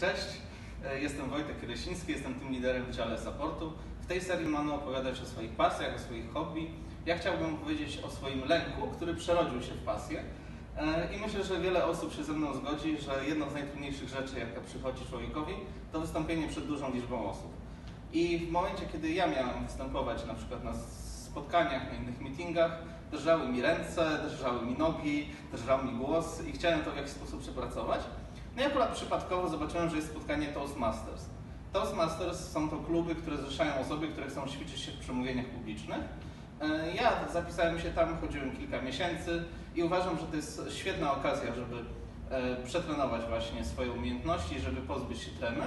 Cześć, e, jestem Wojtek Kresiński, jestem tym liderem w dziale supportu. W tej serii mamy opowiadać o swoich pasjach, o swoich hobby. Ja chciałbym powiedzieć o swoim lęku, który przerodził się w pasję. E, I myślę, że wiele osób się ze mną zgodzi, że jedną z najtrudniejszych rzeczy, jaka przychodzi człowiekowi, to wystąpienie przed dużą liczbą osób. I w momencie, kiedy ja miałem występować na przykład na spotkaniach, na innych meetingach, drżały mi ręce, drżały mi nogi, drżał mi głos i chciałem to w jakiś sposób przepracować. No i akurat przypadkowo zobaczyłem, że jest spotkanie Toastmasters. Toastmasters są to kluby, które zrzeszają osoby, które chcą ćwiczyć się w przemówieniach publicznych. E, Ja zapisałem się tam, chodziłem kilka miesięcy i uważam, że to jest świetna okazja, żeby e, przetrenować właśnie swoje umiejętności, żeby pozbyć się tremy.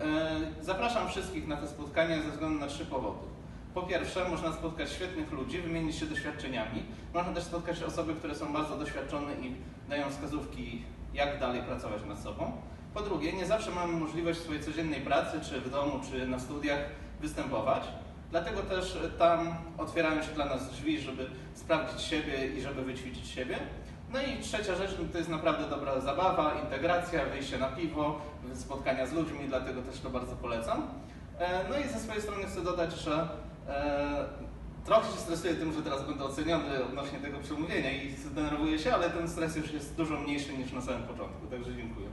E, Zapraszam wszystkich na te spotkania ze względu na trzy powody. Po pierwsze, można spotkać świetnych ludzi, wymienić się doświadczeniami. Można też spotkać osoby, które są bardzo doświadczone i dają wskazówki, jak dalej pracować nad sobą. Po drugie, nie zawsze mamy możliwość w swojej codziennej pracy, czy w domu, czy na studiach występować. Dlatego też tam otwierają się dla nas drzwi, żeby sprawdzić siebie i żeby wyćwiczyć siebie. No i trzecia rzecz no to jest naprawdę dobra zabawa, integracja, wyjście na piwo, spotkania z ludźmi, dlatego też to bardzo polecam. E, No i ze swojej strony chcę dodać, że trochę się stresuję tym, że teraz będę oceniony odnośnie tego przemówienia i zdenerwuję się, ale ten stres już jest dużo mniejszy niż na samym początku, także dziękuję.